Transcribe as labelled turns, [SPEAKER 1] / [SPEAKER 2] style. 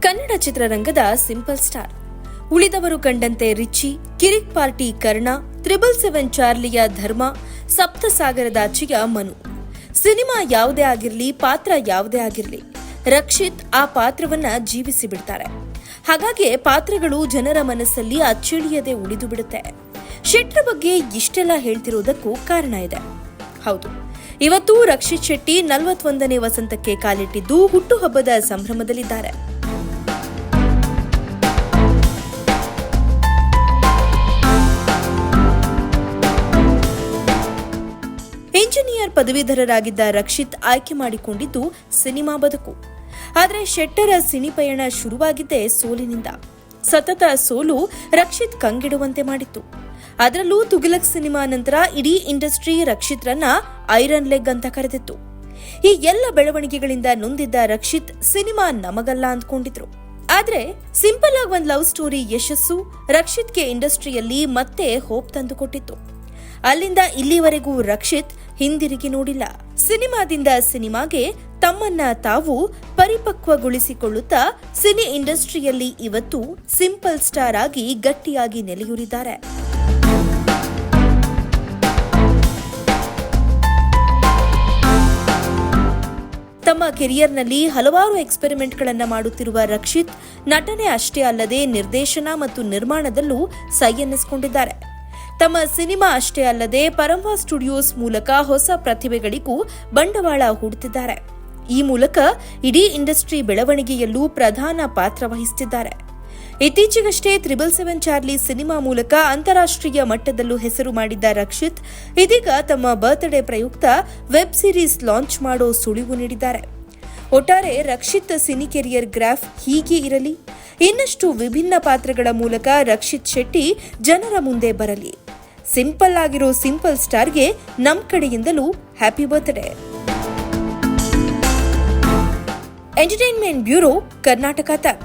[SPEAKER 1] ಕನ್ನಡ ಚಿತ್ರರಂಗದ simple star. Ulidavaru Kandanthe Richie, Kirik party Karna, triple seven ಚಾರ್ಲಿಯ Dharma ಸಪ್ತಸಾಗರದಾಚೆಯ Manu. Cinema ಯಾವುದೇ ಆಗಿರಲಿ, ಪಾತ್ರ ಯಾವುದೇ ಆಗಿರಲಿ, ರಕ್ಷಿತ್ ಆ ಪಾತ್ರವನ್ನ ಜೀವಿಸಿ ಬಿಡ್ತಾರೆ. ಹಾಗಾಗಿ ಪಾತ್ರಗಳು ಜನರ ಮನಸ್ಸಲ್ಲಿ ಅಚ್ಚಳಿಯದೆ ಉಳಿದು ಬಿಡುತ್ತೆ. ಶೆಟ್ಟರ ಬಗ್ಗೆ ಇಷ್ಟೆಲ್ಲ ಹೇಳ್ತಿರೋದಕ್ಕೂ ಕಾರಣ ಇದೆ. ಹೌದು. ಇವತ್ತು ರಕ್ಷಿತ್ ಶೆಟ್ಟಿ ನಲವತ್ತೊಂದನೇ ವಸಂತಕ್ಕೆ ಕಾಲಿಟ್ಟಿದ್ದು ಹುಟ್ಟುಹಬ್ಬದ ಸಂಭ್ರಮದಲ್ಲಿದ್ದಾರೆ. ಇಂಜಿನಿಯರ್ ಪದವೀಧರರಾಗಿದ್ದ ರಕ್ಷಿತ್ ಆಯ್ಕೆ ಮಾಡಿಕೊಂಡಿದ್ದು ಸಿನಿಮಾ ಬದುಕು. ಆದರೆ ಶೆಟ್ಟರ ಸಿನಿಪಯಣ ಶುರುವಾಗಿದ್ದೇ ಸೋಲಿನಿಂದ. ಸತತ ಸೋಲು ರಕ್ಷಿತ್ ಕಂಗೆಡುವಂತೆ ಮಾಡಿತ್ತು. ಅದರಲ್ಲೂ ತುಗಿಲಕ್ ಸಿನಿಮಾ ನಂತರ ಇಡೀ ಇಂಡಸ್ಟ್ರಿ ರಕ್ಷಿತ್ರನ್ನ ಐರನ್ ಲೆಗ್ ಅಂತ ಕರೆದಿತ್ತು. ಈ ಎಲ್ಲ ಬೆಳವಣಿಗೆಗಳಿಂದ ನೊಂದಿದ್ದ ರಕ್ಷಿತ್ ಸಿನಿಮಾ ನಮಗಲ್ಲ ಅಂದ್ಕೊಂಡಿದ್ರು. ಆದ್ರೆ ಸಿಂಪಲ್ ಆಗಿ ಒಂದು ಲವ್ ಸ್ಟೋರಿ ಯಶಸ್ಸು ರಕ್ಷಿತ್ಗೆ ಇಂಡಸ್ಟ್ರಿಯಲ್ಲಿ ಮತ್ತೆ ಹೋಪ್ ತಂದುಕೊಟ್ಟಿತ್ತು. ಅಲ್ಲಿಂದ ಇಲ್ಲಿವರೆಗೂ ರಕ್ಷಿತ್ ಹಿಂದಿರುಗಿ ನೋಡಿಲ್ಲ. ಸಿನಿಮಾದಿಂದ ಸಿನಿಮಾಗೆ ತಮ್ಮನ್ನ ತಾವು ಪರಿಪಕ್ವಗೊಳಿಸಿಕೊಳ್ಳುತ್ತಾ ಸಿನಿ ಇಂಡಸ್ಟ್ರಿಯಲ್ಲಿ ಇವತ್ತು ಸಿಂಪಲ್ ಸ್ಟಾರ್ ಆಗಿ ಗಟ್ಟಿಯಾಗಿ ನೆಲೆಯೂರಿದ್ದಾರೆ. ತಮ್ಮ ಕೆರಿಯರ್ನಲ್ಲಿ ಹಲವಾರು ಎಕ್ಸ್ಪೆರಿಮೆಂಟ್ಗಳನ್ನು ಮಾಡುತ್ತಿರುವ ರಕ್ಷಿತ್, ನಟನೆ ಅಷ್ಟೇ ಅಲ್ಲದೆ ನಿರ್ದೇಶನ ಮತ್ತು ನಿರ್ಮಾಣದಲ್ಲೂ ಸೈ ಎನ್ನಿಸಿಕೊಂಡಿದ್ದಾರೆ ತಮ್ಮ ಸಿನಿಮಾ ಅಷ್ಟೇ ಅಲ್ಲದೆ ಪರಂವಾ ಸ್ಟುಡಿಯೋಸ್ ಮೂಲಕ ಹೊಸ ಪ್ರತಿಭೆಗಳಿಗೂ ಬಂಡವಾಳ ಹೂಡುತ್ತಿದ್ದಾರೆ. ಈ ಮೂಲಕ ಇಡೀ ಇಂಡಸ್ಟ್ರಿ ಬೆಳವಣಿಗೆಯಲ್ಲೂ ಪ್ರಧಾನ ಪಾತ್ರ ವಹಿಸುತ್ತಿದ್ದಾರೆ ಇತ್ತೀಚೆಗಷ್ಟೇ ತ್ರಿಬಲ್ ಸೆವೆನ್ ಚಾರ್ಲಿ ಸಿನಿಮಾ ಮೂಲಕ ಅಂತಾರಾಷ್ಟ್ರೀಯ ಮಟ್ಟದಲ್ಲೂ ಹೆಸರು ಮಾಡಿದ್ದ ರಕ್ಷಿತ್, ಇದೀಗ ತಮ್ಮ ಬರ್ತ್ಡೇ ಪ್ರಯುಕ್ತ ವೆಬ್ ಸಿರೀಸ್ ಲಾಂಚ್ ಮಾಡೋ ಸುಳಿವು ನೀಡಿದ್ದಾರೆ. ಒಟ್ಟಾರೆ ರಕ್ಷಿತ್ ಸಿನಿ ಕೆರಿಯರ್ ಗ್ರಾಫ್ ಹೀಗೆ ಇರಲಿ. ಇನ್ನಷ್ಟು ವಿಭಿನ್ನ ಪಾತ್ರಗಳ ಮೂಲಕ ರಕ್ಷಿತ್ ಶೆಟ್ಟಿ ಜನರ ಮುಂದೆ ಬರಲಿ. ಸಿಂಪಲ್ ಆಗಿರೋ ಸಿಂಪಲ್ ಸ್ಟಾರ್ಗೆ ನಮ್ಮ ಕಡೆಯಿಂದಲೂ happy birthday entertainment bureau Karnataka Tak